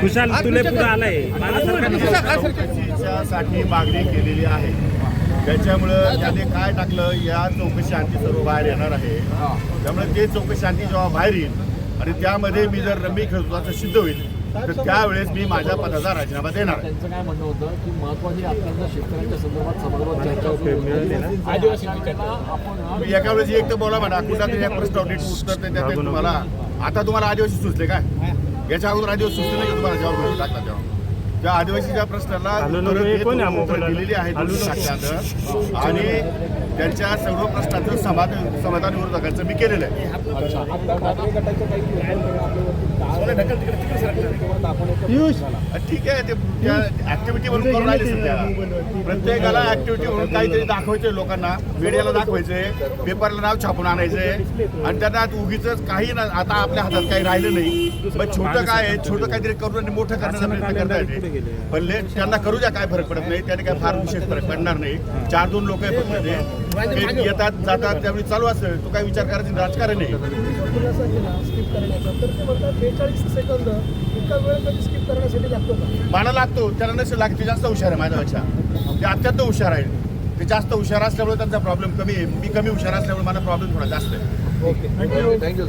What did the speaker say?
खुशाल तुले पुढे आलाय. साठी मागणी केलेली आहे. त्याच्यामुळं त्याने काय टाकलं या चौकशी आणखी सर्व बाहेर येणार आहे. त्यामुळे ते चौकशी आणखी जेव्हा बाहेर येईल आणि त्यामध्ये मी जर रमी खेळतो सिद्ध होईल तर त्यावेळेस मी माझ्या पदाचा राजीनामा देणार आहे. त्यांचं काय म्हणणं होतं की महत्वाची आता शेतकऱ्यांच्या संदर्भात समाजात चर्चा आपण एका वेळेस एक तर बोला म्हणा. कुठला तरी एक प्रश्न नीट उत्तर ते त्यात तुम्हाला. आता तुम्हाला आदिवासी सुचले काय? याच्या अगोदर आदिवासी सुचले नाही का तुम्हाला जबाब टाकला तेव्हा? त्या आदिवासीच्या प्रश्नाला आहे? दिलेली आहेत साक्षात आणि त्यांच्या सर्व प्रश्नाचं समाधान समाधान विरोधकांचं मी केलेलं आहे. काही ठीक आहे ते ऍक्टिव्हिटी म्हणून करून राहिले सध्या. प्रत्येकाला ऍक्टिव्हिटी म्हणून काहीतरी दाखवायचे लोकांना. मीडियाला दाखवायचे पेपरला नाव छापून आणायचे आणि त्यांना उगीच काही ना आता आपल्या हातात काही राहिलं नाही. पण छोटं काय आहे छोटं काहीतरी करून आणि मोठं करण्याचा प्रयत्न करता येते पण ले- त्यांना करू द्या काय फरक पडत नाही. त्याने काय फार विशेष फरक पडणार नाही. चार दोन लोक आहे फक्त येतात जातात त्यावेळी चालू असेल तो काय विचार करायचं राजकारण नाही खुलासा केला स्किप करण्याचा. तर ते म्हणतात बेचाळीस सेकंद इतका वेळ कधी स्किप करण्यासाठी लागतो का? मला लागतो त्याला नसेल लागते जास्त हुशार आहे माझ्यापेक्षा. ते अत्यंत हुशार आहे ते जास्त हुशार असल्यामुळे त्यांचा प्रॉब्लेम कमी आहे. मी कमी हुशार असल्यामुळे मला प्रॉब्लेम थोडा जास्त आहे. Okay thank you